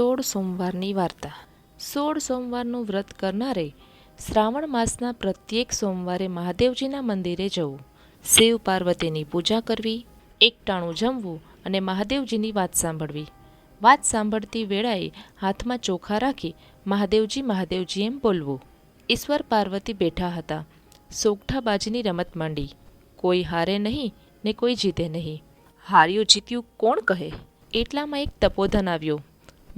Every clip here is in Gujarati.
સોળ સોમવારની વાર્તા. સોળ સોમવારનું વ્રત કરનારે શ્રાવણ માસના પ્રત્યેક સોમવારે મહાદેવજીના મંદિરે જવું, શિવ પાર્વતીની પૂજા કરવી, એકટાણું જમવું અને મહાદેવજીની વાત સાંભળવી. વાત સાંભળતી વેળાએ હાથમાં ચોખા રાખી મહાદેવજી મહાદેવજી એમ બોલવું. ઈશ્વર પાર્વતી બેઠા હતા. સોગઠાબાજીની રમત માંડી. કોઈ હારે નહીં ને કોઈ જીતે નહીં. હાર્યું જીત્યું કોણ કહે? એટલામાં એક તપોધન આવ્યો.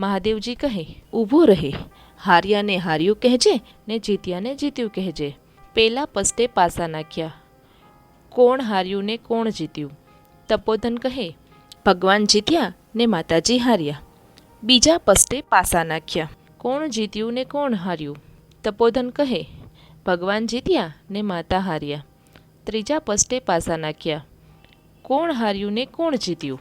મહાદેવજી કહે, ઊભો રહે. હાર્યાને હાર્યું કહેજે ને જીત્યાને જીત્યું કહેજે. પેલા પસ્તે પાસા નાખ્યા. કોણ હાર્યું ને કોણ જીત્યું? તપોધન કહે, ભગવાન જીત્યા ને માતાજી હાર્યા. બીજા પસ્તે પાસા નાખ્યા. કોણ જીત્યું ને કોણ હાર્યું? તપોધન કહે, ભગવાન જીત્યા ને માતા હાર્યા. ત્રીજા પસ્તે પાસા નાખ્યા. કોણ હાર્યું ને કોણ જીત્યું?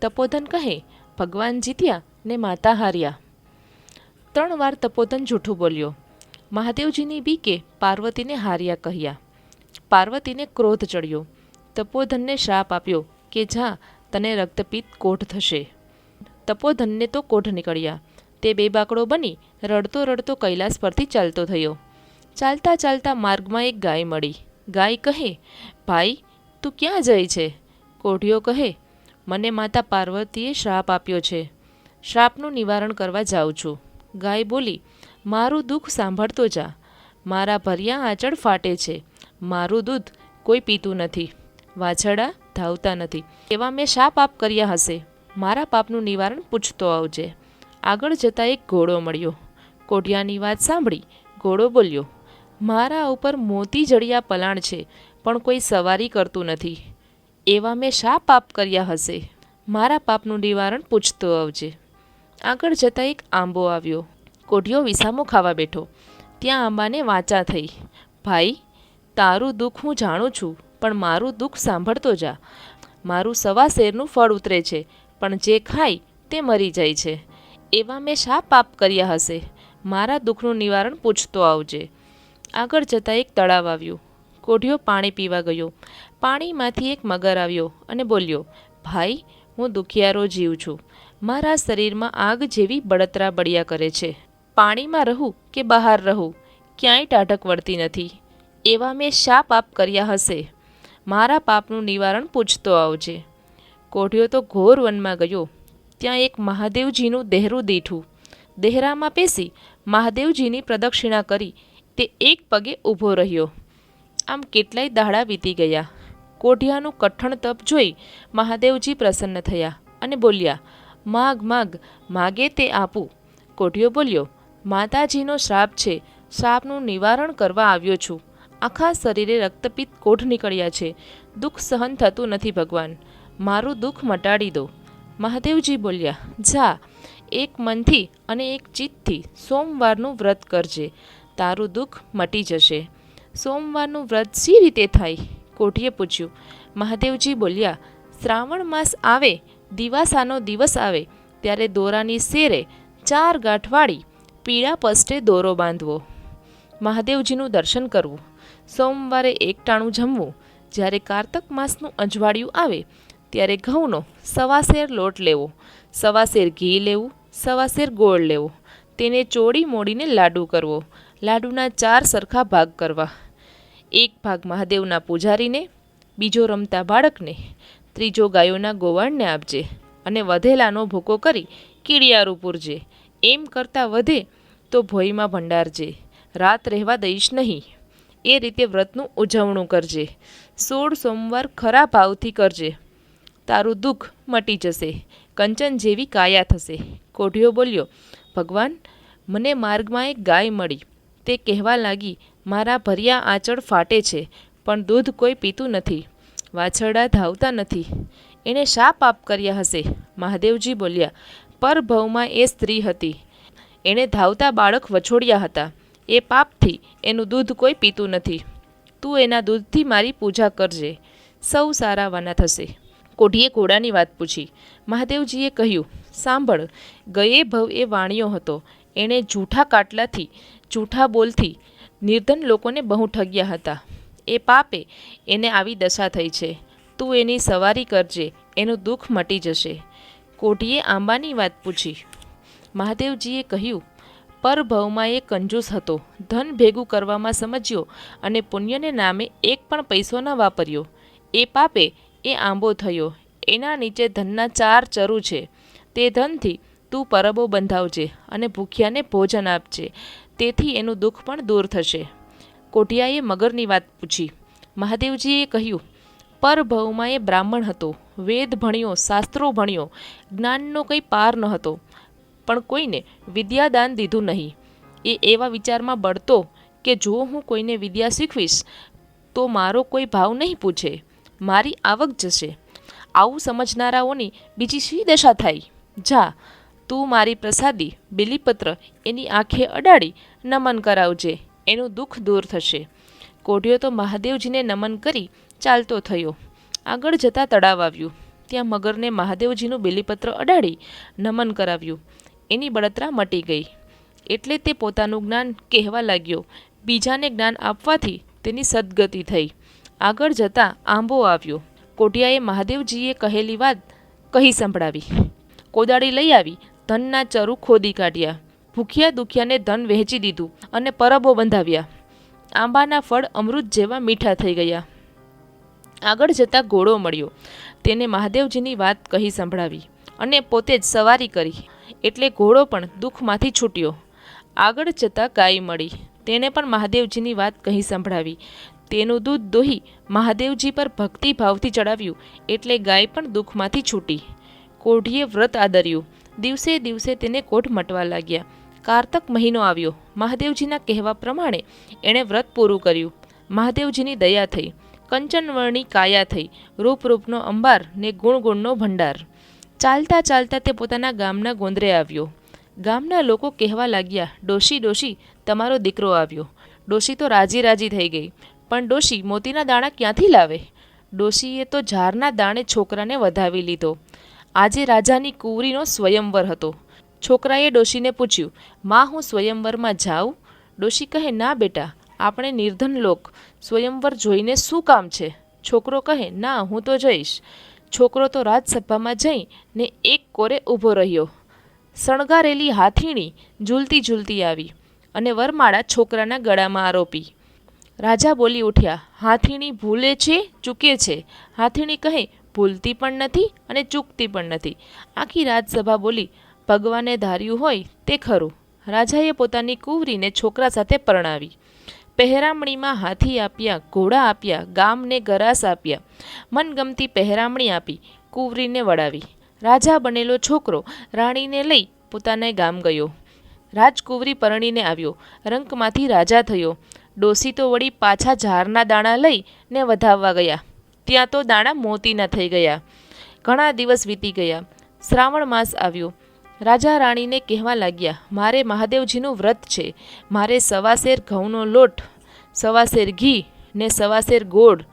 તપોધન કહે, ભગવાન જીત્યા ને માતા હાર્યા. ત્રણ વાર તપોધન જૂઠું બોલ્યો. મહાદેવજીની બીકે પાર્વતીને હાર્યા કહ્યા. પાર્વતીને ક્રોધ ચડ્યો. તપોધનને શ્રાપ આપ્યો કે, જા, તને રક્તપિત કોઢ થશે. તપોધનને તો કોઢ નીકળ્યા. તે બે બાકડો બની રડતો રડતો કૈલાસ પરથી ચાલતો થયો. ચાલતા ચાલતા માર્ગમાં એક ગાય મળી. ગાય કહે, ભાઈ, તું ક્યાં જાય છે? કોઢિયો કહે, મને માતા પાર્વતીએ શ્રાપ આપ્યો છે. શ્રાપનું નિવારણ કરવા જાઉં છું. ગાય બોલી, મારું દુઃખ સાંભળતો જા. મારા ભર્યા આંચળ ફાટે છે. મારું દૂધ કોઈ પીતું નથી. વાછરડા ધાવતા નથી. એવા મેં શા પાપ કર્યા હશે. મારા પાપનું નિવારણ પૂછતો આવજે. આગળ જતાં એક ઘોડો મળ્યો. કોઢિયાની વાત સાંભળી, ઘોડો બોલ્યો, મારા ઉપર મોતી જડિયા પલાણ છે, પણ કોઈ સવારી કરતું નથી. એવા મેં શા પાપ કર્યા હશે. મારા પાપનું નિવારણ પૂછતો આવજે. આગળ જતાં એક આંબો આવ્યો. કોઢિયો વિસામો ખાવા બેઠો. ત્યાં આંબાને વાંચા થઈ. ભાઈ, તારું દુઃખ હું જાણું છું, પણ મારું દુઃખ સાંભળતો જા. મારું સવા શેરનું ફળ ઉતરે છે, પણ જે ખાય તે મરી જાય છે. એવા મેં શા પાપ કર્યા હશે? મારા દુઃખનું નિવારણ પૂછતો આવજે. આગળ જતાં એક તળાવ આવ્યું. કોઢિયો પાણી પીવા ગયો. પાણીમાંથી એક મગર આવ્યો અને બોલ્યો, ભાઈ, હું દુખિયારો જીવ છું. મારા શરીરમાં આગ જેવી બળતરા બળ્યા કરે છે. પાણીમાં રહું કે બહાર રહું, ક્યાંય ટાઢક વળતી નથી. એવા મેં શા પાપ કર્યા હશે? મારા પાપનું નિવારણ પૂછતો આવજે. કોઢિયો તો ઘોર વનમાં ગયો. ત્યાં એક મહાદેવજીનું દેહરું દીઠું. દેહરામાં પેસી મહાદેવજીની પ્રદક્ષિણા કરી તે એક પગે ઊભો રહ્યો. આમ કેટલાય દાડા વીતી ગયા. કોઢિયાનું કઠણ તપ જોઈ મહાદેવજી પ્રસન્ન થયા અને બોલ્યા માગ માગ, માગે તે આપું. કોઢિયો બોલ્યો, માતાજીનો શ્રાપ છે. શ્રાપનું નિવારણ કરવા આવ્યો છું. આખા શરીરે રક્તપિત કોઢ નીકળ્યા છે. દુઃખ સહન થતું નથી ભગવાન. મારું દુઃખ મટાડી દો. મહાદેવજી બોલ્યા, જા, એક મનથી અને એક ચિત્તથી સોમવારનું વ્રત કરજે. તારું દુઃખ મટી જશે. સોમવારનું વ્રત સી રીતે થાય? કોઢીએ પૂછ્યું. મહાદેવજી બોલ્યા, શ્રાવણ માસ આવે દિવાસાનો દિવસ આવે, ત્યારે દોરાની શેરે ચાર ગાંઠવાળી પીળા પસ્ટે દોરો બાંધવો. મહાદેવજીનું દર્શન કરવું. સોમવારે એકટાણું જમવું. જ્યારે કારતક માસનું અજવાળિયું આવે, ત્યારે ઘઉંનો સવાસેર લોટ લેવો. સવાસેર ઘી લેવું, સવાસેર ગોળ લેવો. તેને ચોળી મોડીને લાડુ કરવો. લાડુના ચાર સરખા ભાગ કરવા. એક ભાગ મહાદેવના પૂજારીને, બીજો રમતા બાળકને. ત્રીજો ગાયોના ગોવાળને આપજે અને વધેલાનો ભૂકો કરી કીડિયારું પૂરજે. એમ કરતાં વધે તો ભોયમાં ભંડારજે. રાત રહેવા દઈશ નહીં. એ રીતે વ્રતનું ઉજવણું કરજે. સોળ સોમવાર ખરા ભાવથી કરજે. તારું દુઃખ મટી જશે. કંચન જેવી કાયા થશે. કોઢિયો બોલ્યો, ભગવાન, મને માર્ગમાં એક ગાય મળી. તે કહેવા લાગી, મારા ભર્યા આંચળ ફાટે છે, પણ દૂધ કોઈ પીતું નથી. વાછરડા ધાવતા નથી. એણે શા પાપ કર્યા હશે? મહાદેવજી બોલ્યા, પરભવમાં એ સ્ત્રી હતી. એણે ધાવતા બાળક વછોડ્યા હતા. એ પાપથી એનું દૂધ કોઈ પીતું નથી. તું એના દૂધથી મારી પૂજા કરજે. સૌ સારા વાના થશે. કોઢીએ ઘોડાની વાત પૂછી. મહાદેવજીએ કહ્યું, સાંભળ, ગયે ભવ એ વાણિયો હતો. એણે જૂઠા કાટલાથી, જૂઠા બોલથી, નિર્ધન લોકોને બહુ ઠગ્યા હતા. એ પાપે એને આવી દશા થઈ છે. તું એની સવારી કરજે, એનું દુઃખ મટી જશે. કોઢીએ આંબાની વાત પૂછી. મહાદેવજીએ કહ્યું, પરભવમાં એ કંજૂસ હતો. ધન ભેગું કરવામાં સમજ્યો અને પુણ્યને નામે એક પણ પૈસો ન વાપર્યો. એ પાપે એ આંબો થયો. એના નીચે ધનના ચાર ચરુ છે. તે ધનથી તું પરબો બંધાવજે અને ભૂખ્યાને ભોજન આપજે. તેથી એનું દુઃખ પણ દૂર થશે. કોઠિયાએ મગરની વાત પૂછી. મહાદેવજીએ કહ્યું પરભવમાં એ બ્રાહ્મણ હતો. વેદ ભણ્યો, શાસ્ત્રો ભણ્યો. જ્ઞાનનો કંઈ પાર ન હતો. પણ કોઈને વિદ્યાદાન દીધું નહીં. એ એવા વિચારમાં બળતો કે જો હું કોઈને વિદ્યા શીખવીશ, તો મારો કોઈ ભાવ નહીં પૂછે. મારી આવક જશે. આવું સમજનારાઓની બીજી શી દશા થાય? જા, તું મારી પ્રસાદી, બિલીપત્ર એની આંખે અડાડી નમન કરાવજે. એનું દુઃખ દૂર થશે. કોઢિયો તો મહાદેવજીને નમન કરી ચાલતો થયો. આગળ જતાં તળાવ આવ્યું. ત્યાં મગરને મહાદેવજીનું બિલીપત્ર અડાડી નમન કરાવ્યું. એની બળતરા મટી ગઈ. એટલે તે પોતાનું જ્ઞાન કહેવા લાગ્યો. બીજાને જ્ઞાન આપવાથી તેની સદગતિ થઈ. આગળ જતાં આંબો આવ્યો. કોટિયાએ મહાદેવજીએ કહેલી વાત કહી સંભળાવી. કોદાળી લઈ આવી. ધનના ચરુ ખોદી કાઢ્યા. ભૂખ્યા દુખ્યાને ધન વહેંચી દીધું અને પરબો બંધાવ્યા. આંબાના ફળ અમૃત જેવા મીઠા થઈ ગયા. આગળ જતાં ઘોડો મળ્યો. તેને મહાદેવજીની વાત કહી સંભળાવી અને પોતે જ સવારી કરી. એટલે ઘોડો પણ દુઃખમાંથી છૂટ્યો. આગળ જતાં ગાય મળી. તેને પણ મહાદેવજીની વાત કહી સંભળાવી. તેનું દૂધ દોહી મહાદેવજી પર ભક્તિભાવથી ચડાવ્યું. એટલે ગાય પણ દુઃખમાંથી છૂટી. કોઢીએ વ્રત આદર્યું. દિવસે દિવસે તેને કોઢ મટવા લાગ્યા. કારતક મહિનો આવ્યો. મહાદેવજીના કહેવા પ્રમાણે એણે વ્રત પૂરું કર્યું. મહાદેવજીની દયા થઈ, કંચનવર્ણી કાયા થઈ, રૂપરૂપનો અંબાર ને ગુણ ગુણનો ભંડાર. ચાલતા ચાલતા તે પોતાના ગામના ગોંદરે આવ્યો. ગામના લોકો કહેવા લાગ્યા, ડોશી ડોશી, તમારો દીકરો આવ્યો. ડોશી તો રાજી રાજી થઈ ગઈ. પણ ડોશી મોતીના દાણા ક્યાંથી લાવે? ડોશીએ તો ઝારના દાણે છોકરાને વધાવી લીધો. આજે રાજાની કુંવરીનો સ્વયંવર હતો. છોકરાએ ડોશીને પૂછ્યું, માં, હું સ્વયંવરમાં જાઉં? ડોશી કહે, ના, બેટા, આપણે નિર્ધન લોક, સ્વયંવર જોઈને શું કામ છે? છોકરો કહે, ના, હું તો જઈશ. છોકરો તો રાજસભામાં જઈ ને એક કોરે ઊભો રહ્યો. શણગારેલી હાથીણી ઝૂલતી ઝૂલતી આવી અને વરમાળા છોકરાના ગળામાં આરોપી. રાજા બોલી ઉઠ્યા, હાથીણી ભૂલે છે, ચૂકે છે? હાથીણી કહે, ભૂલતી પણ નથી અને ચૂકતી પણ નથી. આખી રાજસભા બોલી ભગવાને ધાર્યું હોય તે ખરું. રાજાએ પોતાની કુંવરીને છોકરા સાથે પરણાવી. પહેરામણીમાં હાથી આપ્યા, ઘોડા આપ્યા, ગામને ગરાસ આપ્યા. મનગમતી પહેરામણી આપી, કુંવરીને વળાવી. રાજા બનેલો છોકરો રાણીને લઈ પોતાને ગામ ગયો. રાજકુંવરી પરણીને આવ્યો. રંકમાંથી રાજા થયો. ડોસી તો વળી પાછા ઝારના દાણા લઈ ને વધાવવા ગયા. ત્યાં તો દાણા મોતીના થઈ ગયા. ઘણા દિવસ વીતી ગયા. શ્રાવણ માસ આવ્યો. રાજા રાણીને કહેવા લાગ્યા, મારે મહાદેવજીનું વ્રત છે. મારે સવાસેર ઘઉંનો લોટ, સવાસેર ઘી ને સવાસેર ગોળ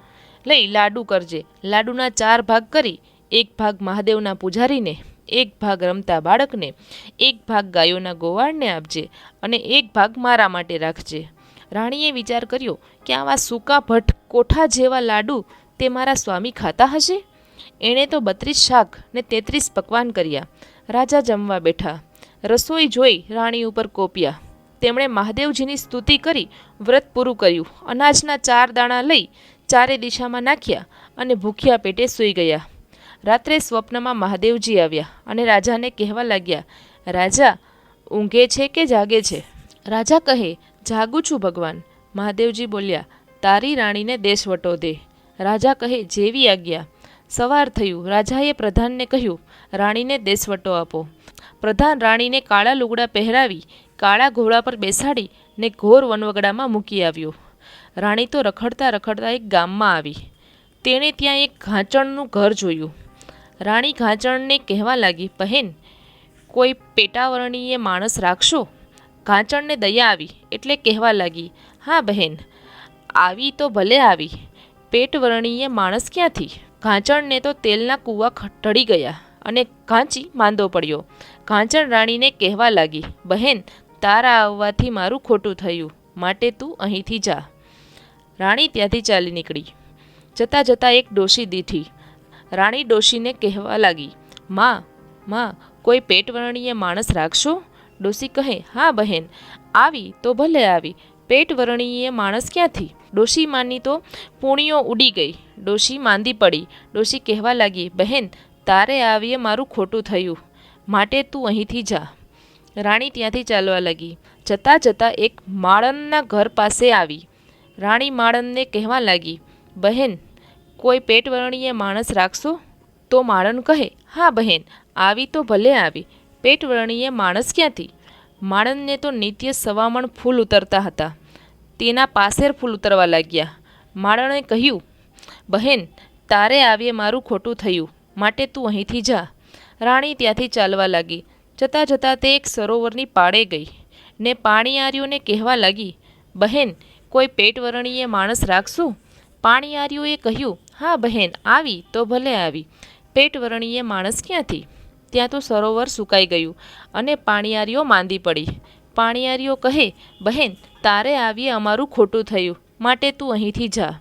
લઈ લાડુ કરજે. લાડુના ચાર ભાગ કરી, એક ભાગ મહાદેવના પૂજારીને, એક ભાગ રમતા બાળકને, એક ભાગ ગાયોના ગોવાળને આપજે અને એક ભાગ મારા માટે રાખજે. રાણીએ વિચાર કર્યો, કે આવા સૂકા ભટ્ટ કોઠા જેવા લાડુ તે મારા સ્વામી ખાતા હશે? એણે તો બત્રીસ શાક ને તેત્રીસ પકવાન કર્યા. રાજા જમવા બેઠા. રસોઈ જોઈ રાણી ઉપર કોપ્યા. તેમણે મહાદેવજીની સ્તુતિ કરી, વ્રત પૂરું કર્યું. અનાજના ચાર દાણા લઈ ચારે દિશામાં નાખ્યા અને ભૂખ્યા પેટે સૂઈ ગયા. રાત્રે સ્વપ્નમાં મહાદેવજી આવ્યા અને રાજાને કહેવા લાગ્યા, રાજા, ઊંઘે છે કે જાગે છે? રાજા કહે, જાગું છું ભગવાન. મહાદેવજી બોલ્યા, તારી રાણીને દેશવટો દે. રાજા કહે, જેવી આજ્ઞા. સવાર થયું. રાજાએ પ્રધાનને કહ્યું, રાણીને દેશવટો આપો. પ્રધાન રાણીને કાળા લુગડા પહેરાવી, કાળા ઘોડા પર બેસાડી ને ઘોર વનવગડામાં મૂકી આવ્યો. રાણી તો રખડતા રખડતા એક ગામમાં આવી. તેણે ત્યાં એક ઘાંચણનું ઘર જોયું. રાણી ઘાંચણને કહેવા લાગી, બહેન, કોઈ પેટાવરણીય માણસ રાખશો? ઘાંચણને દયા આવી એટલે કહેવા લાગી, હા બહેન, આવી તો ભલે આવી. પેટવર્ણીય માણસ ક્યાંથી? ઘાંચણને તો તેલના કૂવા ખટડી ગયા અને ઘાંચી માંદો પડ્યો. ઘાંચણ રાણીને કહેવા લાગી, બહેન, તારા આવવાથી મારું ખોટું થયું. માટે તું અહીંથી જા. રાણી ત્યાંથી ચાલી નીકળી. જતાં જતાં એક ડોશી દીઠી. રાણી ડોશીને કહેવા લાગી, માં માં, કોઈ પેટવર્ણીય માણસ રાખશો? ડોશી કહે, હા, બહેન, આવી તો ભલે આવી. પેટવર્ણીય માણસ ક્યાંથી? ડોશી માની તો પૂણીઓ ઉડી ગઈ. ડોશી માંદી પડી. ડોશી કહેવા લાગી, બહેન, તારે આવીએ મારું ખોટું થયું. માટે તું અહીંથી જા. રાણી ત્યાંથી ચાલવા લાગી. જતાં જતાં એક માળનના ઘર પાસે આવી. રાણી માળનને કહેવા લાગી, બહેન, કોઈ પેટવર્ણીએ માણસ રાખશો? તો માળન કહે, હા, બહેન, આવી તો ભલે આવી. પેટવર્ણીએ માણસ ક્યાંથી? માળનને તો નિત્ય સવામણ ફૂલ ઉતરતા હતા. તેના પાસેર ફૂલ ઉતરવા લાગ્યા. માળણે કહ્યું, બહેન, તારે આવીએ મારું ખોટું થયું. માટે તું અહીંથી જા. રાણી ત્યાંથી ચાલવા લાગી. જતાં જતાં તે એક સરોવરની પાળે ગઈ. ને પાણીયારીઓને કહેવા લાગી, બહેન, કોઈ પેટવરણીએ માણસ રાખશું? પાણીયારીઓએ કહ્યું, હા બહેન, આવી, તો ભલે આવી. પેટવરણીએ માણસ ક્યાંથી? ત્યાં તો સરોવર સુકાઈ ગયું અને પાણીયારીઓ માંદી પડી. પાણીયારીઓ કહે, બહેન, તારે આવીએ અમારું ખોટું થયું. માટે તું અહીંથી જા.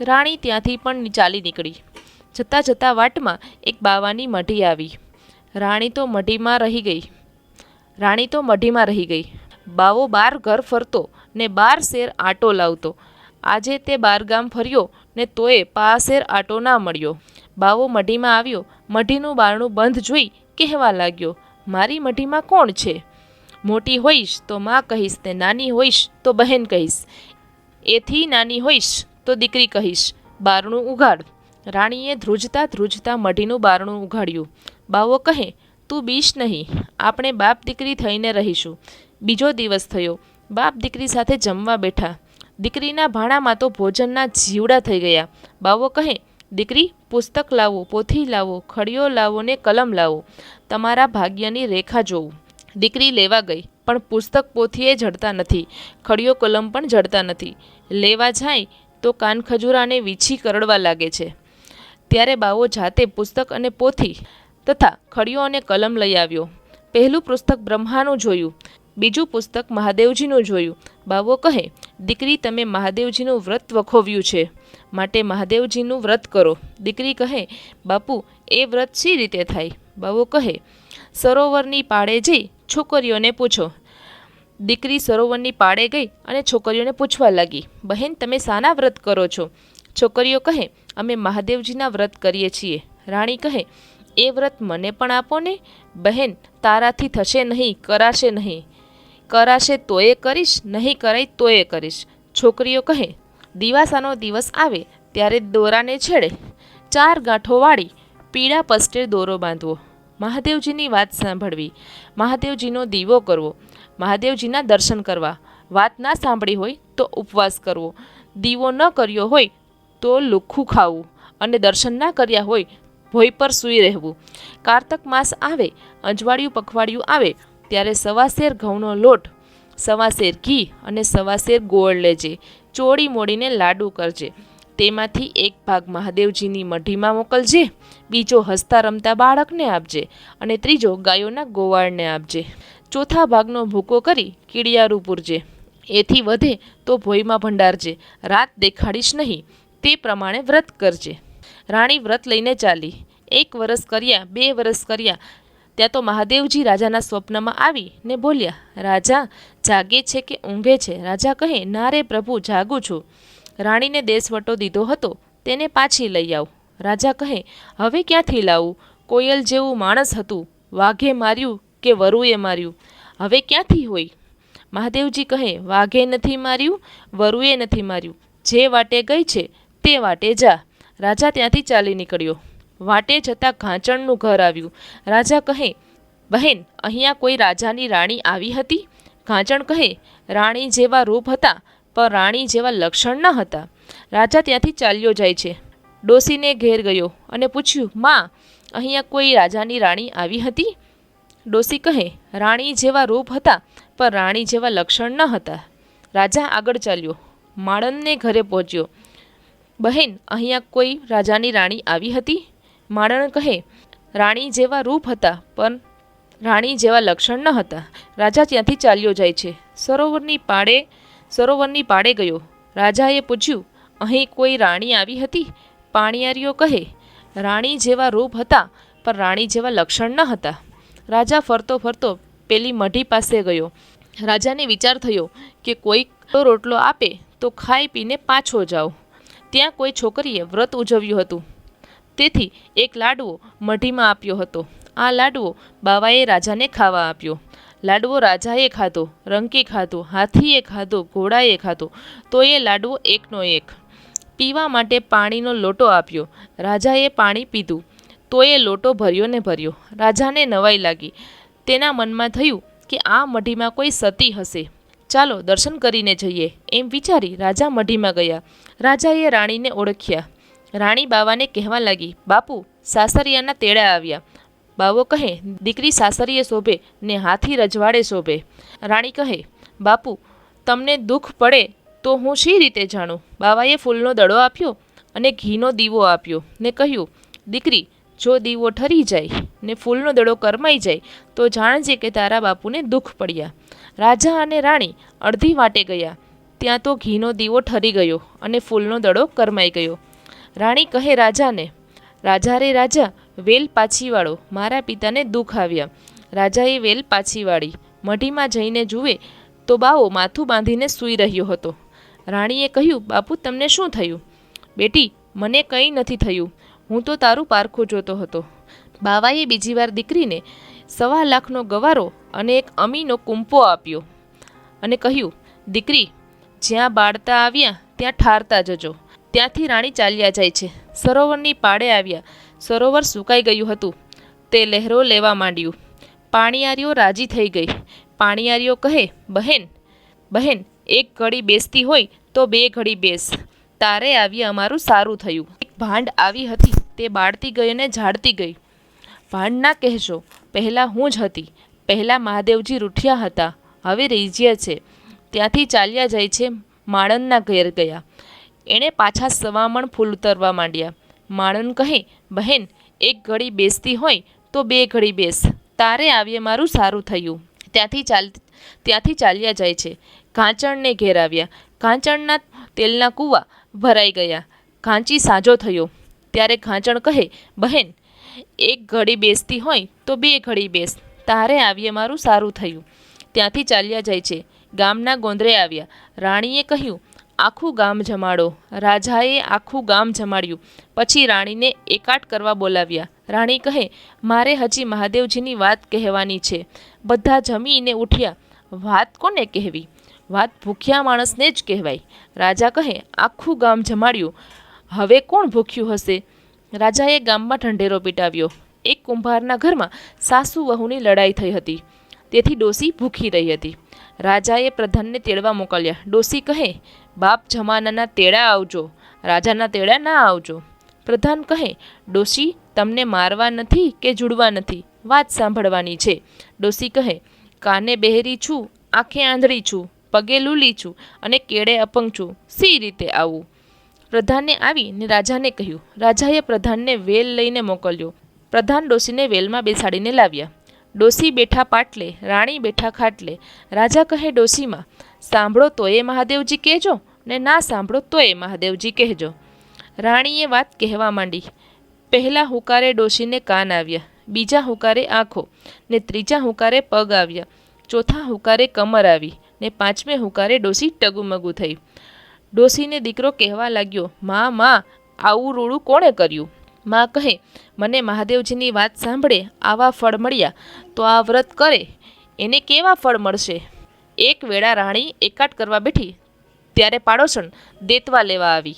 રાણી ત્યાંથી પણ ચાલી નીકળી. જતાં જતાં વાટમાં એક બાવાની મઢી આવી. રાણી તો મઢીમાં રહી ગઈ. રાણી તો મઢીમાં રહી ગઈ. બાવો બાર ઘર ફરતો ને બાર શેર આટો લાવતો. આજે તે બાર ગામ ફર્યો ને તોય પાસેર આટો ના મળ્યો. બાવો મઢીમાં આવ્યો. મઢીનું બારણું બંધ જોઈ કહેવા લાગ્યો, મારી મઢીમાં કોણ છે? મોટી હોઈશ તો માં કહીશ ને નાની હોઈશ તો બહેન કહીશ. એથી નાની હોઈશ તો દીકરી કહીશ. બારણું ઉઘાડ. રાણીએ ધ્રુજતા ધ્રુજતા મઢીનું બારણું ઉઘાડ્યું. બાવો કહે, તું બીશ નહીં. આપણે બાપ દીકરી થઈને રહીશું. બીજો દિવસ થયો. બાપ દીકરી સાથે જમવા બેઠા. દીકરીના ભાણામાં તો ભોજનના જીવડા થઈ ગયા. બાવો કહે, દીકરી, પુસ્તક લાવો, પોથી લાવો, ખડીયો લાવો ને કલમ લાવો. તમારા ભાગ્યની રેખા જોવું દીકરી લેવા ગઈ, પણ પુસ્તક પોથીએ જડતા નથી, ખડીયો કલમ પણ જડતા નથી. લેવા જાય તો કાન ખજૂરાને વીછી કરડવા લાગે છે. ત્યારે બાવો જાતે પુસ્તક અને પોથી તથા ખડીયો અને કલમ લઈ આવ્યો. પહેલું પુસ્તક બ્રહ્માનું જોયું, બીજું પુસ્તક મહાદેવજીનું જોયું. બાવો કહે, દીકરી, તમે મહાદેવજીનું વ્રત વખોવ્યું છે. માટે મહાદેવજીનું વ્રત કરો. દીકરી કહે, બાપુ, એ વ્રત શી રીતે થાય? બાવો કહે, સરોવરની પાળે જઈ છોકરીઓને પૂછો. દીકરી સરોવરની પાળે ગઈ અને છોકરીઓને પૂછવા લાગી, બહેન, તમે શાના વ્રત કરો છો? છોકરીઓ કહે, અમે મહાદેવજીના વ્રત કરીએ છીએ. રાણી કહે, એ વ્રત મને પણ આપો ને? બહેન, તારાથી થશે નહીં, કરાશે નહીં. કરાશે તોય કરીશ, નહીં કરાય તોય કરીશ. છોકરીઓ કહે, દિવાસાનો દિવસ આવે, ત્યારે દોરાને છેડે, ચાર ગાંઠો વાળી પીળા પસ્ટે દોરો બાંધવો. મહાદેવજીની વાત સાંભળવી, મહાદેવજીનો દીવો કરવો, મહાદેવજીના દર્શન કરવા, વાત ના સાંભળી હોય તો ઉપવાસ કરવો, દીવો ન કર્યો હોય તો લુખ્ખું ખાવું અને દર્શન ના કર્યા હોય ભોય પર સૂઈ રહેવું. કારતક માસ આવે, અજવાળિયું પખવાડિયું આવે, ત્યારે સવાશેર ઘઉંનો લોટ સવાશેર ઘી અને સવાશેર ગોળ લેજે, ચોળી મોડીને લાડુ કરજે. તેમાંથી એક ભાગ મહાદેવજીની મઢીમાં મોકલજે, બીજો હસતા રમતા બાળકને આપજે અને ત્રીજો ગાયોના ગોવાળને આપજે. ચોથા ભાગનો ભૂકો કરી કીડિયારું પૂરજે. એથી વધે તો ભોયમાં ભંડારજે. રાત દેખાડીશ નહીં, તે પ્રમાણે વ્રત કરજે. રાણી વ્રત લઈને ચાલી. એક વરસ કર્યા, બે વરસ કર્યા. ત્યાં તો મહાદેવજી રાજાના સ્વપ્નમાં આવી ને બોલ્યા, રાજા, જાગે છે કે ઊંઘે છે? રાજા કહે, ના રે પ્રભુ, જાગું છું. રાણીને દેશવટો દીધો હતો, તેને પાછી લઈ આવ. રાજા કહે, હવે ક્યાંથી લાવું? કોયલ જેવું માણસ હતું. વાઘે માર્યું કે વરુએ માર્યું? હવે ક્યાંથી હોય? મહાદેવજી કહે, વાઘે નથી માર્યું, વરુએ નથી માર્યું. જે વાટે ગઈ છે, તે વાટે જા. રાજા ત્યાંથી ચાલી નીકળ્યો. વાટે જતાં ઘાંચણનું ઘર આવ્યું. રાજા કહે, બહેન, અહીંયા કોઈ રાજાની રાણી આવી હતી? ઘાંચણ કહે, રાણી જેવા રૂપ હતા પણ રાણી જેવા લક્ષણ ન હતા. રાજા ત્યાંથી ચાલ્યો જાય છે. ડોસીને ઘેર ગયો અને પૂછ્યું, માં, અહીંયા કોઈ રાજાની રાણી આવી હતી? ડોસી કહે, રાણી જેવા રૂપ હતા, પણ રાણી જેવા લક્ષણ ન હતા. રાજા આગળ ચાલ્યો. માળનને ઘરે પહોંચ્યો. બહેન, અહીંયા કોઈ રાજાની રાણી આવી હતી? માળણ કહે, રાણી જેવા રૂપ હતા, પણ રાણી જેવા લક્ષણ ન હતા. રાજા ત્યાંથી ચાલ્યો જાય છે. સરોવરની પાળે સરોવરની પાળે ગયો. રાજાએ પૂછ્યું, અહીં કોઈ રાણી આવી હતી? પાણીયારીઓ કહે, રાણી જેવા રૂપ હતા, પણ રાણી જેવા લક્ષણ ન હતા. રાજા ફરતો ફરતો પેલી મઢી પાસે ગયો. રાજાને વિચાર થયો કે કોઈક રોટલો આપે, તો ખાઈ પીને પાછો જાઓ. ત્યાં કોઈ છોકરીએ વ્રત ઉજવ્યું હતું. તેથી એક લાડવો મઢીમાં આપ્યો હતો. આ લાડવો બાવાએ રાજાને ખાવા આપ્યો. લાડવો રાજાએ ખાધો, રંકે ખાધો, હાથીએ ખાધો, ઘોડાએ ખાધો તો એ લાડવો એકનો એક. પીવા માટે પાણીનો લોટો આપ્યો. રાજાએ પાણી પીધું. તો એ લોટો ભર્યો ને ભર્યો. રાજાને નવાઈ લાગી. તેના મનમાં થયું કે આ મઢીમાં કોઈ સતી હશે. ચાલો દર્શન કરીને જઈએ. એમ વિચારી રાજા મઢીમાં ગયા. રાજાએ રાણીને ઓળખ્યા. રાણી બાવાને કહેવા લાગી, બાપુ, સાસરિયાના તેડા આવ્યા. બાવો કહે, દીકરી સાસરીએ શોભે ને હાથી રજવાડે શોભે. રાણી કહે, બાપુ, તમને દુઃખ પડે તો હું શી રીતે જાણું? બાવાએ ફૂલનો દડો આપ્યો અને ઘીનો દીવો આપ્યો ને કહ્યું, દીકરી, જો દીવો ઠરી જાય ને ફૂલનો દડો કરમાઈ જાય, તો જાણજે કે તારા બાપુને દુઃખ પડ્યા. રાજા અને રાણી અડધી વાટે ગયા, ત્યાં તો ઘીનો દીવો ઠરી ગયો અને ફૂલનો દડો કરમાઈ ગયો. રાણી કહે રાજાને, રાજા રે રાજા વેલ પાછી વાળો મારા પિતાને દુઃખ આવ્યા. રાજાએ વેલ પાછી વાળી મઢીમાં જઈને જુએ તો બાવો માથું બાંધીને સૂઈ રહ્યો હતો. રાણીએ કહ્યું, બાપુ, તમને શું થયું? બેટી, મને કંઈ નથી થયું. હું તો તારું પારખું જોતો હતો. બાવાએ બીજી વાર દીકરીને સવા લાખનો ગવારો અને એક અમીનો કુંપો આપ્યો અને કહ્યું, દીકરી, જ્યાં બાળતા આવ્યા, ત્યાં ઠારતા જજો. ત્યાંથી રાણી ચાલ્યા જાય છે. સરોવરની પાળે આવ્યા. સરોવર સુકાઈ ગયું હતું. તે લહેરો લેવા માંડ્યું. પાણીયારીઓ રાજી થઈ ગઈ. પાણીયારીઓ કહે, બહેન બહેન, એક ઘડી બેસતી હોય તો બે ઘડી બેસ. તારે આવી અમારું સારું થયું. એક ભાંડ આવી હતી. તે બાળતી ગઈ અને ઝાડતી ગઈ. ભાંડ ના કહેશો પહેલાં હું જ હતી. પહેલાં મહાદેવજી રૂઠ્યા હતા. હવે રીઝ્યા છે. ત્યાંથી ચાલ્યા જાય છે માળનના ઘેર ગયા. એણે પાછા સવામણ ફૂલ ઉતરવા માંડ્યા. માળન કહે, બહેન, એક ઘડી બેસતી હોય તો બે ઘડી બેસ. તારે આવીએ મારું સારું થયું. ત્યાંથી ચાલ, ત્યાંથી ચાલ્યા જાય છે. ઘાંચણને ઘેર આવ્યા. ઘાંચણના તેલના કૂવા ભરાઈ ગયા. ઘાંચી સાજો થયો. ત્યારે ઘાંચણ કહે, બહેન, એક ઘડી બેસતી હોય તો બે ઘડી બેસ. તારે આવીએ મારું સારું થયું. ત્યાંથી ચાલ્યા જાય છે. ગામના ગોંદરે આવ્યા. રાણીએ કહ્યું આખું ગામ જમાડો. રાજાએ આખું ગામ જમાડ્યું. પછી રાણીને એકાટ કરવા બોલાવ્યા. રાણી કહે, મારે હજી મહાદેવજીની વાત કહેવાની છે. બધા જમીને ઉઠ્યા. વાત કોને કહેવી? વાત ભૂખ્યા માણસને જ કહેવાય. રાજા કહે, આખું ગામ જમાડ્યું. હવે કોણ ભૂખ્યું હશે? રાજાએ ગામમાં ઢંઢેરો પીટાવ્યો. એક કુંભારના ઘરમાં સાસુ વહુની લડાઈ થઈ હતી. તેથી ડોસી ભૂખી રહી હતી. રાજાએ પ્રધાનને તેડવા મોકલ્યા. ડોસી કહે બાપ જમાનાના તેડા આવજો, રાજાના તેડા ના આવજો. પ્રધાન કહે, ડોશી, તમને મારવા નથી કે જુડવા નથી? વાત સાંભળવાની છે. ડોશી કહે, કાને બહેરી છું, આંખે આંધળી છું, પગે લૂલી છું અને કેળે અપંગ છું, સી રીતે આવું? પ્રધાને આવીને રાજાને કહ્યું, રાજાએ પ્રધાનને વેલ લઈને મોકલ્યો. પ્રધાન ડોશીને વેલમાં બેસાડીને લાવ્યા. ડોસી બેઠા પાટલે, રાણી બેઠા ખાટલે. રાજા કહે ડોસીમાં સાંભળો તો એ મહાદેવજી કહેજો ને ના સાંભળો તોય મહાદેવજી કહેજો. રાણીએ વાત કહેવા માંડી. પહેલાં હુકારે ડોશીને કાન આવ્યા, બીજા હુકારે આંખો, ને ત્રીજા હુકારે પગ આવ્યા, ચોથા હુકારે કમર આવી, ને પાંચમે હુકારે ડોસી ટગુમગુ થઈ. ડોસીને દીકરો કહેવા લાગ્યો, માં માં, આવું રૂડું કોણે કર્યું? માં કહે, મને મહાદેવજીની વાત સાંભળે, આવા ફળ મળ્યા, તો આ વ્રત કરે, એને કેવા ફળ મળશે? એક વેળા રાણી એકાટ કરવા બેઠી ત્યારે પાડોશણ દેતવા લેવા આવી.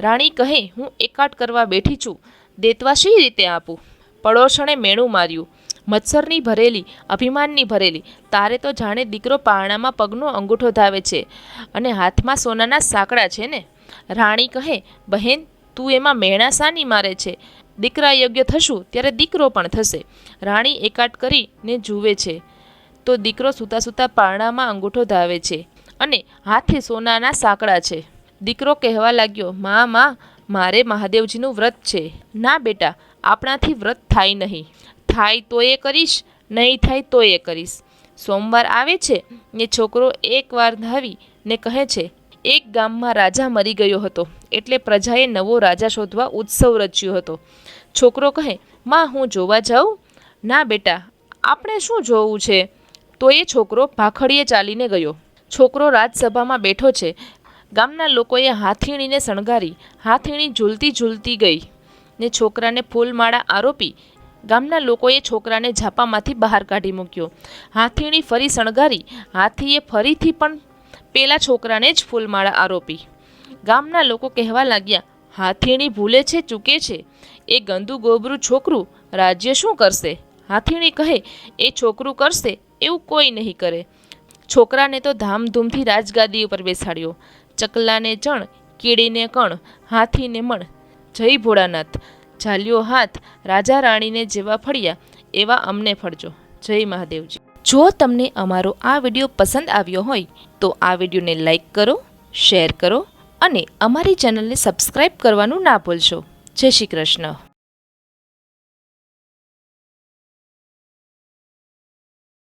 રાણી કહે, હું એકાટ કરવા બેઠી છું. દેતવા શી રીતે આપું? પડોશણે મેણું માર્યું. મત્સરની ભરેલી, અભિમાનની ભરેલી, તારે તો જાણે દીકરો પારણામાં પગનો અંગૂઠો ધાવે છે અને હાથમાં સોનાના સાંકડા છે ને? રાણી કહે, બહેન, તું એમાં મેણા સાની મારે છે. દીકરા યોગ્ય થશું ત્યારે દીકરો પણ થશે રાણી એકાટ કરીને જુએ છે. તો દીકરો સૂતા સૂતા પારણામાં અંગૂઠો ધાવે છે. અને હાથે સોનાના સાંકડા છે. દીકરો કહેવા લાગ્યો, મા મા, મારે મહાદેવજીનું વ્રત છે. ના, બેટા, આપણાથી વ્રત થાય નહીં. થાય તો એ કરીશ, નહીં થાય તો એ કરીશ. સોમવાર આવે છે ને છોકરો એકવાર ધાવી ને કહે છે, એક ગામમાં રાજા મરી ગયો હતો, એટલે પ્રજાએ નવો રાજા શોધવા ઉત્સવ રચ્યો હતો. છોકરો કહે, માં, હું જોવા જાઉં? ના, બેટા, આપણે શું જોવું છે? તો એ છોકરો ભાખડીએ ચાલીને ગયો. છોકરો રાજસભામાં બેઠો છે. ગામના લોકોએ હાથીણીને શણગારી. હાથીણી ઝૂલતી ઝૂલતી ગઈ ને છોકરાને ફૂલમાળા આરોપી. ગામના લોકોએ છોકરાને ઝાપામાંથી બહાર કાઢી મૂક્યો. હાથીણી ફરી શણગારી. હાથીએ ફરીથી પણ પેલા છોકરાને જ ફૂલમાળા આરોપી. ગામના લોકો કહેવા લાગ્યા, હાથીણી ભૂલે છે, ચૂકે છે. એ ગંદુ ગોબરું છોકરું રાજ્ય શું કરશે? હાથીણી કહે, એ છોકરું કરશે એવું કોઈ નહીં કરે. છોકરાને તો ધામધૂમથી રાજગાદી ઉપર બેસાડ્યો. ચકલાને ચણ, કીડીને કણ, હાથીને મણ, જય ભોળાનાથ. ઝાલ્યો હાથ, રાજા રાણીને જેવા ફળ્યા, એવા અમને ફળજો. જય મહાદેવજી. જો તમને અમારો આ વીડિયો પસંદ આવ્યો હોય, તો આ વિડીયોને લાઈક કરો, શેર કરો અને અમારી ચેનલને સબસ્ક્રાઈબ કરવાનું ના ભૂલશો. જય શ્રી કૃષ્ણ.